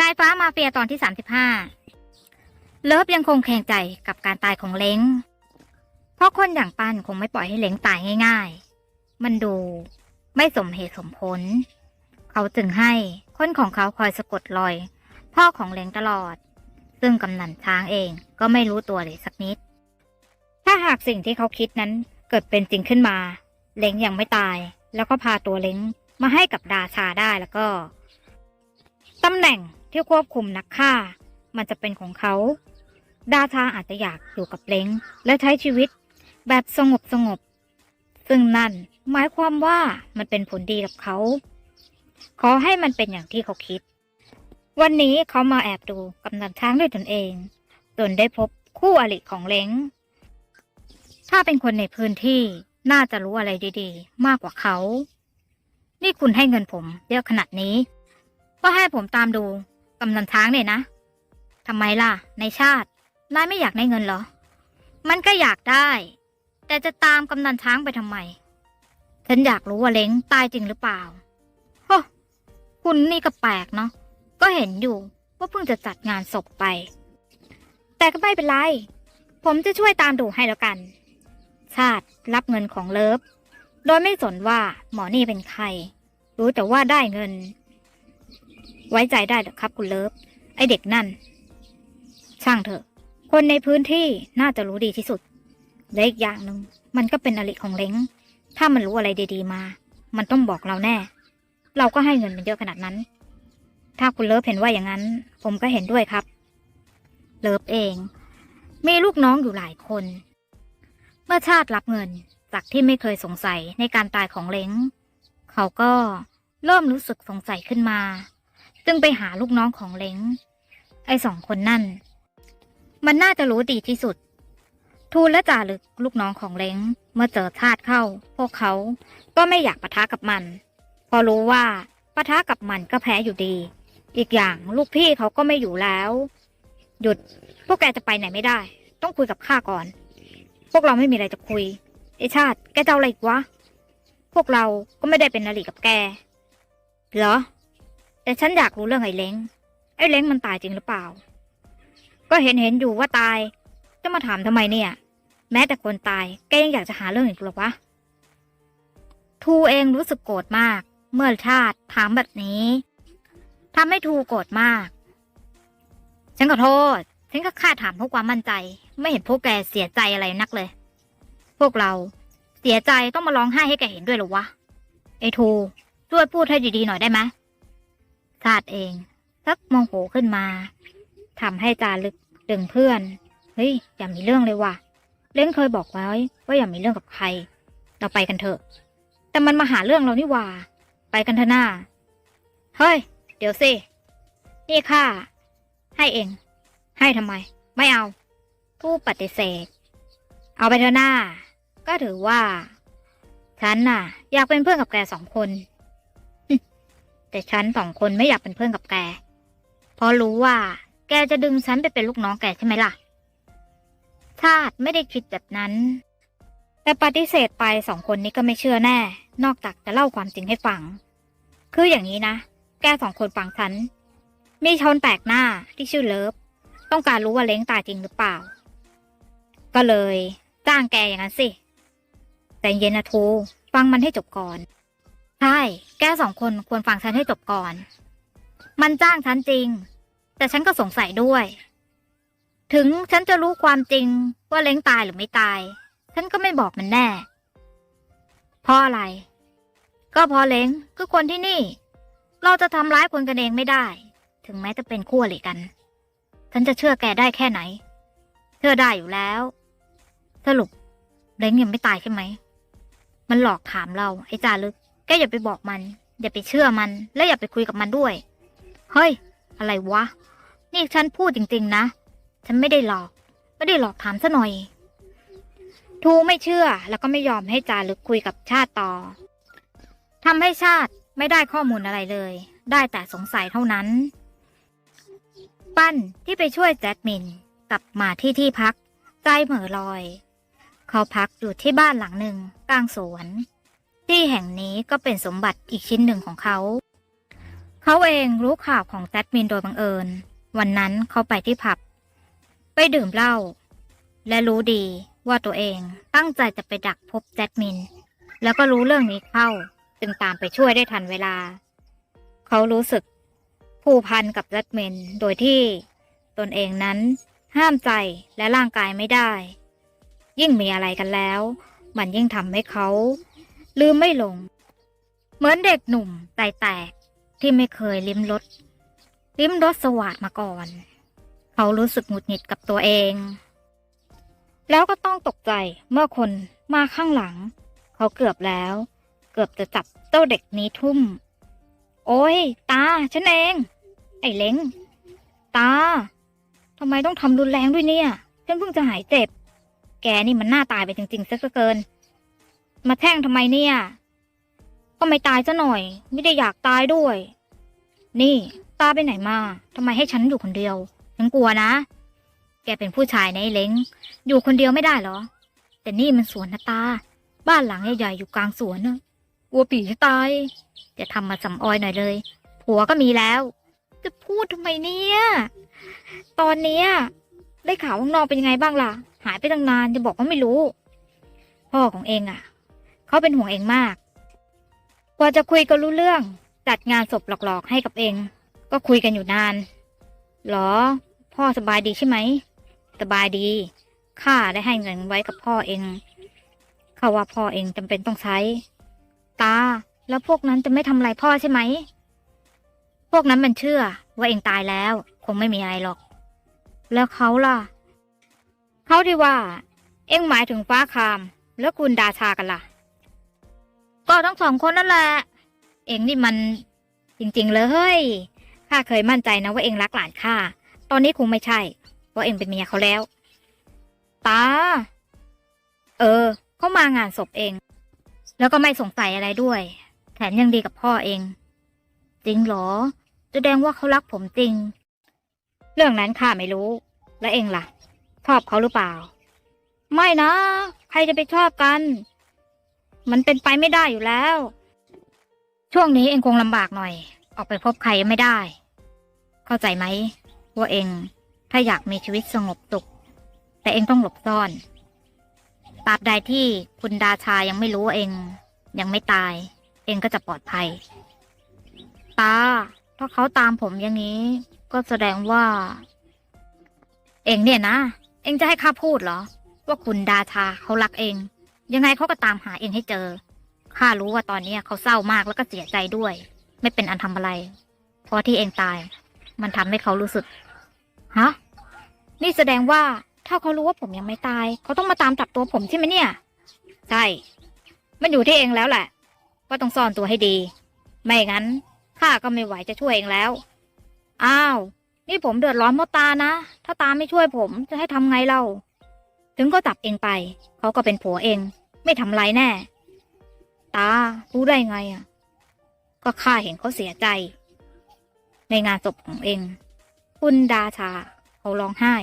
นายฟ้ามาเฟียตอนที่ 35 เลิฟยังคงแข็งใจกับการตายของเล้ง เพราะคนอย่างปันคงไม่ปล่อยให้เล้งตายง่าย ๆ มันดูไม่สมเหตุสมผล เขาจึงให้คนของเขาคอยสะกดรอย พ่อของเล้งตลอด ซึ่งกำนันช้างเองก็ไม่รู้ตัวเลยสักนิด ถ้าหากสิ่งที่เขาคิดนั้นเกิดเป็นจริงขึ้นมา เล้งยังไม่ตาย แล้วก็พาตัวเล้งมาให้กับดาชาได้แล้วก็ตำแหน่ง ที่ควบคุมนักฆ่า มันจะเป็นของเขา ดาชาอาจจะอยากอยู่กับเล้งและใช้ชีวิต แบบสงบสงบ ซึ่งนั่นหมายความว่ามันเป็นผลดีกับเขา ขอให้มันเป็นอย่างที่เขาคิด วันนี้เขามาแอบดูกำนันช้างด้วยตนเอง จนได้พบคู่อริของเล้ง ถ้าเป็นคนในพื้นที่น่าจะรู้อะไรดีๆ มากกว่าเขา นี่คุณให้เงินผมเยอะขนาดนี้ ก็ให้ผมตามดู กำนันช้างเนี่ยนะทำไมล่ะ ในชาตินายไม่อยากได้เงินเหรอ มันก็อยากได้ แต่จะตามกำนันช้างไปทำไม ฉันอยากรู้ว่าเล้งตายจริงหรือเปล่าโอ้คุณนี่ก็แปลกเนาะก็เห็นอยู่ว่าเพิ่งจะจัดงานศพไป แต่ก็ไม่เป็นไร ผมจะช่วยตามดูให้แล้วกัน ชาติรับเงินของเลิฟ โดยไม่สนว่าหมอนี่เป็นใคร รู้แต่ว่าได้เงิน ไว้ใจได้เหรอครับคุณเลิฟ ไอเด็กนั่น ช่างเถอะ คนในพื้นที่น่าจะรู้ดีที่สุด และอีกอย่างหนึ่งมันก็เป็นอริของเล้ง ถ้ามันรู้อะไรดีๆมา มันต้องบอกเราแน่ เราก็ให้เงินมันเยอะขนาดนั้น ถ้าคุณเลิฟเห็นว่าอย่างนั้น ผมก็เห็นด้วยครับ เลิฟเอง มีลูกน้องอยู่หลายคน เมื่อชาติรับเงินจากที่ไม่เคยสงสัยในการตายของเล้ง เขาก็เริ่มรู้สึกสงสัยขึ้นมา จึงไปหาลูกน้องของเล้ง ไอ้สองคนนั่น มันน่าจะรู้ดีที่สุด ทูลและจ่าลึกลูกน้องของเล้ง เมื่อเจอชาติเข้า พวกเขาก็ไม่อยากปะทะกับมัน พอรู้ว่าปะทะกับมันก็แพ้อยู่ดี อีกอย่างลูกพี่เขาก็ไม่อยู่แล้ว หยุด พวกแกจะไปไหนไม่ได้ ต้องคุยกับข้าก่อน พวกเราไม่มีอะไรจะคุยไอชาติ แกจะเอาอะไรอีกวะ พวกเราก็ไม่ได้เป็นนาลีกับแก เหรอ แต่ฉันอยากรู้เรื่องไอ้เล้ง ไอ้เล้งมันตายจริงหรือเปล่า ก็เห็นเห็นอยู่ว่าตาย จะมาถามทำไมเนี่ย แม้แต่คนตายแกยังอยากจะหาเรื่องอีกหรอวะ ทูเองรู้สึกโกรธมาก เมื่อชาติถามแบบนี้ทำให้ทูโกรธมาก ฉันขอโทษ ฉันก็แค่ถามเพราะความมั่นใจ ไม่เห็นพวกแกเสียใจอะไรนักเลย พวกเราเสียใจต้องมาร้องไห้ให้แกเห็นด้วยหรอวะ ไอ้ทูช่วยพูดให้ดีๆหน่อยได้ไหม ชาติเองสักโมโหขึ้นมาทำให้จารึกดึงเพื่อน เฮ้ย อย่ามีเรื่องเลยว่ะ เล้งเคยบอกไว้ ว่าอย่ามีเรื่องกับใคร เราไปกันเถอะ แต่มันมาหาเรื่องเรานี่ว่า ไปกันเถอะหน้า เฮ้ย เดี๋ยวสิ นี่ค่ะให้เอง ให้ทำไม ไม่เอา ผู้ปฏิเสธ เอาไปเถอะหน้า ก็ถือว่า ฉันน่ะ อยากเป็นเพื่อนกับแกสองคน แต่ฉันสองคนไม่อยากเป็นเพื่อนกับแก เพราะรู้ว่า แกจะดึงฉันไปเป็นลูกน้องแกใช่ไหมล่ะ ชาติไม่ได้คิดแบบนั้น แต่ปฏิเสธไปสองคนนี้ก็ไม่เชื่อแน่ นอกจากจะเล่าความจริงให้ฟัง คืออย่างนี้นะ แกสองคนฟังฉัน มีชนแปลกหน้าที่ชื่อเลิฟ ต้องการรู้ว่าเล้งตายจริงหรือเปล่า ก็เลยจ้างแกอย่างนั้นสิ แต่เย็นนะทู ฟังมันให้จบก่อน ใช่ แกสองคนควรฟังฉันให้จบก่อน มันจ้างฉันจริง แต่ฉันก็สงสัยด้วย ถึงฉันจะรู้ความจริงว่าเล้งตายหรือไม่ตาย ฉันก็ไม่บอกมันแน่ เพราะอะไร ก็เพราะเล้งคือคนที่นี่ เราจะทำร้ายคนกันเองไม่ได้ ถึงแม้จะเป็นคู่อริกัน ฉันจะเชื่อแกได้แค่ไหน เชื่อได้อยู่แล้ว สรุปเล้งยังไม่ตายใช่ไหม มันหลอกถามเราไอ้จารึก แกอย่าไปบอกมัน อย่าไปเชื่อมัน และอย่าไปคุยกับมันด้วย เฮ้ย อะไรวะ นี่ฉันพูดจริงๆนะ ฉันไม่ได้หลอก ไม่ได้หลอกถามซะหน่อย ทูไม่เชื่อแล้วก็ไม่ยอมให้จารึกคุยกับชาติต่อทำให้ชาติไม่ได้ข้อมูลอะไรเลย ได้แต่สงสัยเท่านั้น ปั้นที่ไปช่วยแจ็ดมิน กลับมาที่ที่พัก ใจเหม่อลอย เขาพักอยู่ที่บ้านหลังหนึ่งกลางสวน ที่แห่งนี้ก็เป็นสมบัติอีกชิ้นหนึ่งของเขา เขาเองรู้ข่าวของแจดมินโดยบังเอิญ วันนั้นเขาไปที่ผับ ไปดื่มเหล้าและรู้ดีว่าตัวเองตั้งใจจะไปดักพบแจดมิน แล้วก็รู้เรื่องนี้เข้า จึงตามไปช่วยได้ทันเวลา เขารู้สึกผูกพันกับแจดมินโดยที่ตนเองนั้น ห้ามใจและร่างกายไม่ได้ ยิ่งมีอะไรกันแล้ว มันยิ่งทำให้เขา ลืมไม่ลง เหมือนเด็กหนุ่มใจแตกที่ไม่เคยลิ้มรสลิ้มรสสวัสดมาก่อน เขารู้สึกหงุดหงิดกับตัวเอง แล้วก็ต้องตกใจเมื่อคนมาข้างหลัง เขาเกือบแล้ว เกือบจะจับเจ้าเด็กนี้ทุ่ม โอ้ย ตา ฉันเอง ไอ้เล้งตาทำไมต้องทำรุนแรงด้วยเนี่ย ฉันเพิ่งจะหายเจ็บ แกนี่มันหน่าตายไปจริงๆซะเกิน มาแท่งทำไมเนี่ย ก็ไม่ตายซะหน่อย ไม่ได้อยากตายด้วย นี่ตาไปไหนมาทำไมให้ฉันอยู่คนเดียวฉันกลัวนะ แกเป็นผู้ชายในเล้ง อยู่คนเดียวไม่ได้หรอ แต่นี่มันสวนนะตา บ้านหลังใหญ่ๆอยู่กลางสวนนะกลัวผีจะตาย จะทำมาสำออยหน่อยเลย ผัวก็มีแล้ว จะพูดทำไมเนี่ย ตอนเนี้ยได้ข่าวข้างนอกเป็นยังไงบ้างล่ะ หายไปตั้งนานจะบอกว่าไม่รู้ พ่อของเองอะ เขาเป็นห่วงเองมาก กว่าจะคุยกันรู้เรื่อง จัดงานศพหลอกๆ ให้กับเอง ก็คุยกันอยู่นานหรอ พ่อสบายดีใช่ไหม สบายดี ข้าได้ให้เงินไว้กับพ่อเองข้าว่าพ่อเองจำเป็นต้องใช้ ตา แล้วพวกนั้นจะไม่ทำอะไรพ่อใช่ไหม พวกนั้นมันเชื่อ ว่าเองตายแล้ว คงไม่มีอะไรหรอก แล้วเขาล่ะ เขาที่ว่า เอ็งหมายถึงฟ้าคาม แล้วคุณดาชากันล่ะ ก็ทั้งสองคนนั่นแหละ เองนี่มันจริง ๆ เลยเฮ้ยข้าเคยมั่นใจนะว่าเองรักหลานข้า ตอนนี้คงไม่ใช่ เพราะเองเป็นเมียเขาแล้ว ตา เออ เขามางานศพเอง แล้วก็ไม่สงสัยอะไรด้วย แถมยังดีกับพ่อเอง จริงเหรอ แสดงว่าเขารักผมจริง เรื่องนั้นข้าไม่รู้ แล้วเองล่ะ ชอบเขาหรือเปล่า ไม่นะ ใครจะไปชอบกัน มันเป็นไปไม่ได้อยู่แล้ว ช่วงนี้เองคงลำบากหน่อย ออกไปพบใครไม่ได้ เข้าใจไหมว่าเองถ้าอยากมีชีวิตสงบสุขแต่เองต้องหลบซ่อนตราบใดที่คุณดาชายังไม่รู้เอง ยังไม่ตาย เองก็จะปลอดภัย ตา ถ้าเขาตามผมอย่างนี้ ก็แสดงว่า เองเนี่ยนะ เองจะให้ข้าพูดเหรอ ว่าคุณดาชาเขารักเอง ยังไงเขาก็ตามหาเองให้เจอ ข้ารู้ว่าตอนนี้เขาเศร้ามากแล้วก็เสียใจด้วย ไม่เป็นอันทำอะไร เพราะที่เองตาย มันทำให้เขารู้สึก ฮะ นี่แสดงว่าถ้าเขารู้ว่าผมยังไม่ตาย เขาต้องมาตามจับตัวผมใช่ไหมเนี่ย ใช่ มันอยู่ที่เองแล้วแหละ ว่าต้องซ่อนตัวให้ดี ไม่งั้นข้าก็ไม่ไหวจะช่วยเองแล้ว อ้าว นี่ผมเดือดร้อนเพราะตานะ ถ้าตาไม่ช่วยผมจะให้ทำไงเล่า ถึงก็จับเองไป เขาก็เป็นผัวเอง ไม่ทำไรแน่ ตารู้ได้ไงอะ ก็ข้าเห็นเขาเสียใจ ในงานศพของเอง คุณดาชา เขาร้องไห้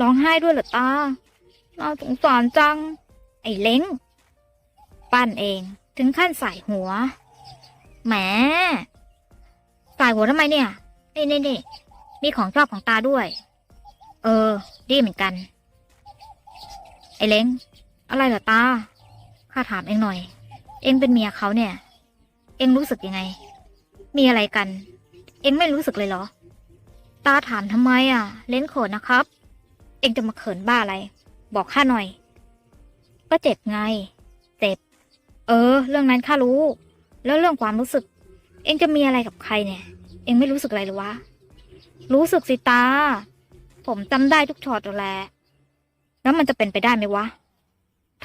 ร้องไห้ด้วยเหรอตาน่าสงสารจัง ไอ้เล้ง ปั้นเองถึงขั้นใส่หัว แหมใส่หัวทำไมเนี่ย นี่นี่นี่มีของชอบของตาด้วย เออ ดีเหมือนกัน อ้เล้งอะไรเหรอตา ข้าถามเองหน่อย เองเป็นเมียเขาเนี่ย เองรู้สึกยังไง มีอะไรกัน เองไม่รู้สึกเลยเหรอ ตาถามทำไมอะ เล่นเขินนะครับ เองจะมาเขินบ้าอะไร บอกข้าหน่อย ก็เจ็บไง เจ็บ เออ เรื่องนั้นข้ารู้ แล้วเรื่องความรู้สึก เองจะมีอะไรกับใครเนี่ย เองไม่รู้สึกอะไรหรือวะ รู้สึกสิตา ผมจำได้ทุกช็อตแล้วแหละ แล้วมันจะเป็นไปได้ไหมวะ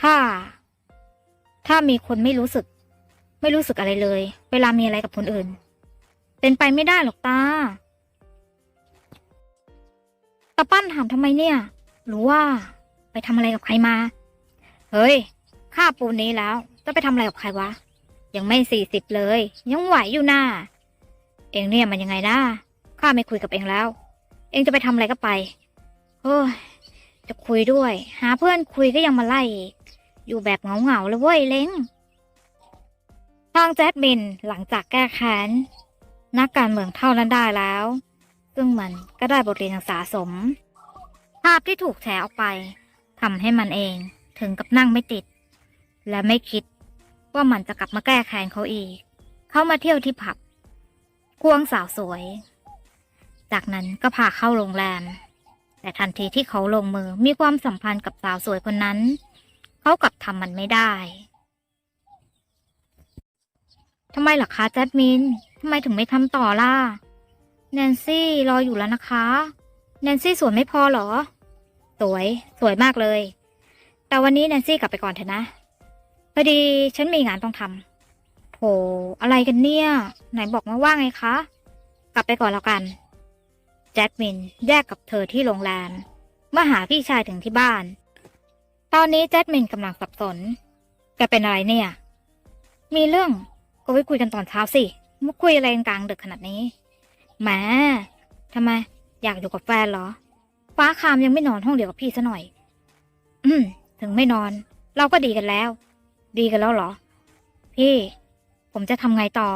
ถ้า ถ้ามีคนไม่รู้สึก ไม่รู้สึกอะไรเลย เวลามีอะไรกับคนอื่น เป็นไปไม่ได้หรอกตาตาปั้นถามทำไมเนี่ย หรือว่า ไปทำอะไรกับใครมา เฮ้ย ข้าปูนนี้แล้ว จะไปทำอะไรกับใครวะ ยังไม่สี่สิบเลย ยังไหวอยู่น่าเองเนี่ยมันยังไงนะข้าไม่คุยกับเองแล้ว เองจะไปทำอะไรก็ไปโอ้ย จะคุยด้วย หาเพื่อนคุยก็ยังมาไล่ อยู่แบบเหงาๆเลยเว้ยเล้ง ทางแจดมินหลังจากแก้แค้นนักการเมืองเท่านั้นได้แล้ว ซึ่งมันก็ได้บทเรียนอย่างสะสม ภาพที่ถูกแชร์ออกไปทำให้มันเองถึงกับนั่งไม่ติด และไม่คิดว่ามันจะกลับมาแก้แค้นเขาอีก เขามาเที่ยวที่ผับควงสาวสวย จากนั้นก็พาเข้าโรงแรม แต่ทันทีที่เขาลงมือมีความสัมพันธ์กับสาวสวยคนนั้น เขากลับทำมันไม่ได้ทำไมล่ะคะแจสมินทำไมถึงไม่ทำต่อล่ะ แนนซี่รออยู่แล้วนะคะ แนนซี่สวยไม่พอเหรอ สวย สวยมากเลย แต่วันนี้แนนซี่กลับไปก่อนเถอะนะพอดีฉันมีงานต้องทำโถอะไรกันเนี่ย ไหนบอกมาว่าไงคะ กลับไปก่อนแล้วกัน แจ็คมินแยกกับเธอที่โรงแรมมาหาพี่ชายถึงที่บ้าน ตอนนี้แจ็คมินกำลังสับสนแกเป็นอะไรเนี่ย มีเรื่องก็ไว้คุยกันตอนเช้าสิมาคุยอะไรกันกลางดึกขนาดนี้แหมทำไม อยากอยู่กับแฟนเหรอ ฟ้าคามยังไม่นอนห้องเดียวกับพี่ซะหน่อย อืม ถึงไม่นอน เราก็ดีกันแล้ว ดีกันแล้วเหรอ พี่ ผมจะทำไงต่อ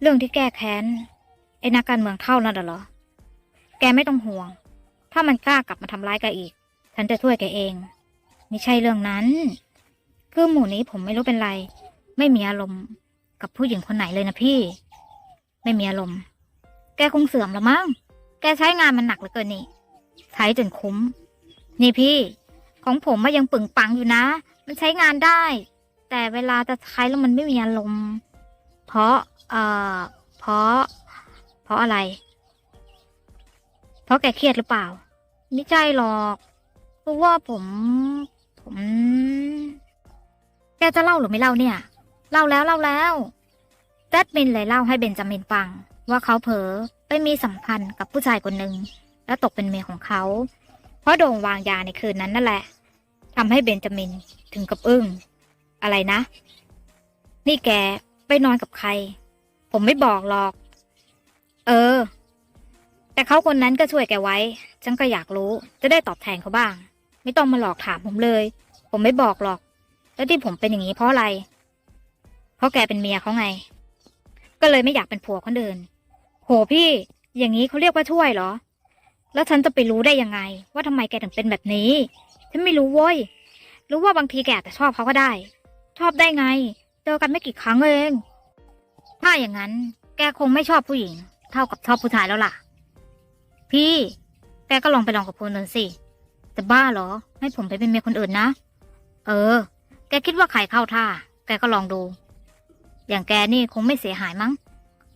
เรื่องที่แก้แค้นไอ้นักการเมืองเท่านั้นเหรอ แกไม่ต้องห่วง ถ้ามันกล้ากลับมาทำร้ายแกอีก ฉันจะช่วยแกเอง ไม่ใช่เรื่องนั้น คือหมู่นี้ผมไม่รู้เป็นไร ไม่มีอารมณ์กับผู้หญิงคนไหนเลยนะพี่ ไม่มีอารมณ์ แกคงเสื่อมละมั้ง แกใช้งานมันหนักเหลือเกินนี่ ใช้จนคุ้ม นี่พี่ ของผมมันยังปึงปังอยู่นะ มันใช้งานได้ แต่เวลาจะใช้แล้วมันไม่มีอารมณ์ เพราะ เอ่อ เพราะ เพราะอะไร ราะแกเครียดหรือเปล่า ไม่ใช่หรอกเพราะว่าผม ผม แกจะเล่าหรือไม่เล่าเนี่ย เล่าแล้วเล่าแล้วแจดมินเลยเล่าให้เบนจามินฟัง ว่าเขาเผลอไปมีสัมพันธ์กับผู้ชายคนหนึ่งแล้วตกเป็นเมียของเขา เพราะโด่งวางยาในคืนนั้นนั่นแหละทำให้เบนจามินถึงกับอึ้ง อะไรนะ นี่แกไปนอนกับใคร ผมไม่บอกหรอก เออ แต่เขาคนนั้นก็ช่วยแกไว้ ฉันก็อยากรู้ จะได้ตอบแทนเขาบ้าง ไม่ต้องมาหลอกถามผมเลย ผมไม่บอกหรอก แล้วที่ผมเป็นอย่างนี้เพราะอะไร เพราะแกเป็นเมียเขาไง ก็เลยไม่อยากเป็นผัวคนอื่นโหพี่ อย่างนี้เขาเรียกว่าช่วยเหรอ แล้วฉันจะไปรู้ได้ยังไง ว่าทำไมแกถึงเป็นแบบนี้ ฉันไม่รู้เว้ย รู้ว่าบางทีแกอาจจะชอบเขาก็ได้ ชอบได้ไง เจอกันไม่กี่ครั้งเอง ถ้าอย่างนั้น แกคงไม่ชอบผู้หญิง เท่ากับชอบผู้ชายแล้วล่ะ พี่แกก็ลองไปลองกับคนอื่นสิจะบ้าเหรอ ให้ผมไปเป็นเมียคนอื่นนะ เออ แกคิดว่าใครเข้าท่า แกก็ลองดู อย่างแกนี่คงไม่เสียหายมั้ง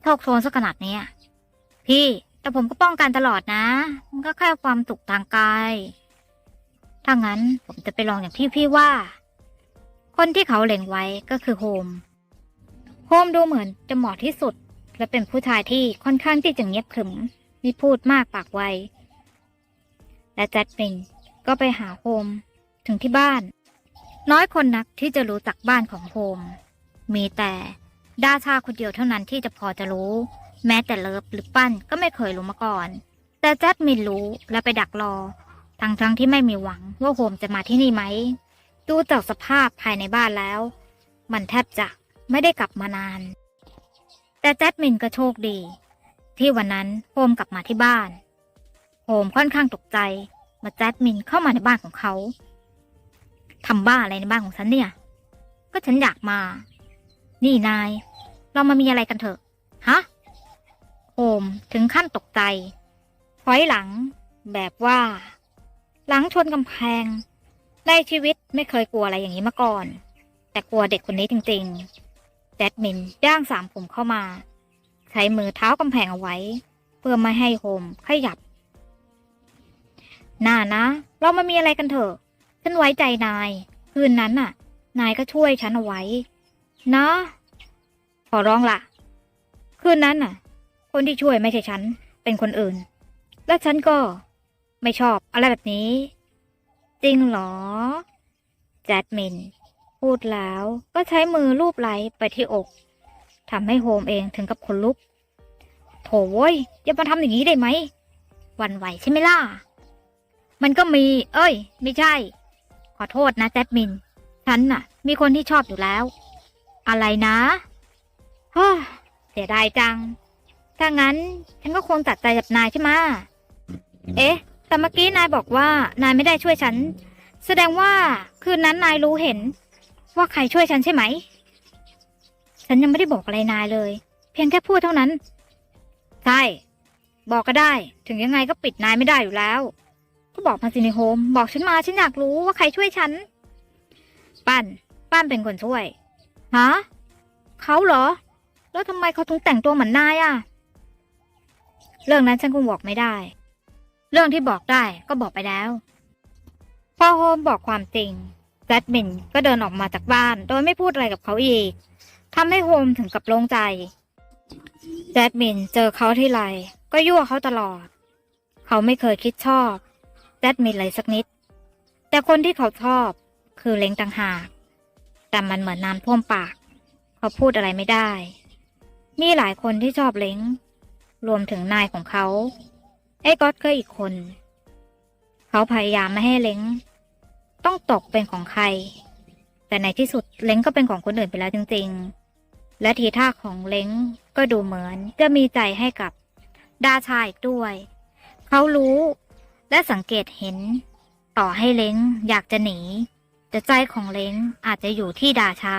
โชคโชนสักขนาดนี้พี่ แต่ผมก็ป้องกันตลอดนะ มันก็แค่ความสุขทางกาย ถ้างั้นผมจะไปลองอย่างที่พี่ว่า คนที่เขาเล็งไว้ก็คือโฮม โฮมดูเหมือนจะเหมาะที่สุด และเป็นผู้ชายที่ค่อนข้างที่จะเงียบขรึม ไมีพูดมากปากไว และแจ็ดมินก็ไปหาโฮมถึงที่บ้าน น้อยคนนักที่จะรู้จักบ้านของโฮม มีแต่ดาชาคนเดียวเท่านั้นที่จะพอจะรู้ แม้แต่เลิฟหรือปั้นก็ไม่เคยรู้มาก่อน แต่แจ็ดมินรู้และไปดักรอ ทั้งทั้งที่ไม่มีหวังว่าโฮมจะมาที่นี่ไหม ดูจากสภาพภายในบ้านแล้ว มันแทบจะไม่ได้กลับมานาน แต่แจ็ดมินก็โชคดี ที่วันนั้นโฮมกลับมาที่บ้าน โฮมค่อนข้างตกใจเมื่อแจ็ดมินเข้ามาในบ้านของเขาทำบ้าอะไรในบ้านของฉันเนี่ย ก็ฉันอยากมา นี่นาย เรามามีอะไรกันเถอะ ฮะ โฮมถึงขั้นตกใจถอยหลัง แบบว่า หลังชนกำแพง ในชีวิตไม่เคยกลัวอะไรอย่างนี้มาก่อน แต่กลัวเด็กคนนี้จริง ๆ แจ็ดมินย่างสามผมเข้ามา ช้มือเท้ากำแพงเอาไว้ เพื่อไม่ให้โฮมขยับ น่านะ เรามามีอะไรกันเถอะ ฉันไว้ใจนาย คืนนั้นน่ะ นายก็ช่วยฉันเอาไว้ นะ ขอร้องล่ะคืนนั้นน่ะ คนที่ช่วยไม่ใช่ฉัน เป็นคนอื่น และฉันก็ไม่ชอบอะไรแบบนี้ จริงเหรอ แจดมิน พูดแล้วก็ใช้มือลูบไหลไปที่อก ทำให้โฮมเองถึงกับขนลุก โถเว้ยอย่ามาทำอย่างนี้ได้ไหม วันไหวใช่ไหมล่ะ มันก็มี เอ้ย ไม่ใช่ ขอโทษนะแจดมิน ฉันน่ะ มีคนที่ชอบอยู่แล้ว อะไรนะเฮ้เสียดายจัง ถ้างั้น ฉันก็คงตัดใจกับนายใช่ไหมเอ๊ะ แต่เมื่อกี้นายบอกว่านายไม่ได้ช่วยฉัน แสดงว่าคืนนั้นนายรู้เห็น ว่าใครช่วยฉันใช่ไหม ฉันยังไม่ได้บอกอะไรนายเลย เพียงแค่พูดเท่านั้น ใช่ บอกก็ได้ ถึงยังไงก็ปิดนายไม่ได้อยู่แล้ว ก็บอกมาสิในโฮม บอกฉันมาฉันอยากรู้ว่าใครช่วยฉัน ปั้น ปั้นเป็นคนช่วย ฮะ เขาเหรอ แล้วทำไมเขาถึงแต่งตัวเหมือนนายอะเรื่องนั้นฉันคงบอกไม่ได้ เรื่องที่บอกได้ก็บอกไปแล้ว พอโฮมบอกความจริงแจดมินก็เดินออกมาจากบ้าน โดยไม่พูดอะไรกับเขาอีก ทำให้โฮมถึงกับโล่งใจแจดมินเจอเขาที่ไร ก็ยั่วเขาตลอด เขาไม่เคยคิดชอบแจดมินเลยสักนิด แต่คนที่เขาชอบคือเล้งต่างหาก แต่มันเหมือนน้ำท่วมปาก เขาพูดอะไรไม่ได้ มีหลายคนที่ชอบเล้ง รวมถึงนายของเขา ไอ้ก๊อตก็อีกคน เขาพยายามไม่ให้เล้ง ต้องตกเป็นของใคร แต่ในที่สุดเล้งก็เป็นของคนอื่นไปแล้วจริง ๆ และทีท่าของเล้งก็ดูเหมือนจะมีใจให้กับดาชาอีกด้วย เขารู้และสังเกตเห็น ต่อให้เล้งอยากจะหนี แต่ใจของเล้งอาจจะอยู่ที่ดาชา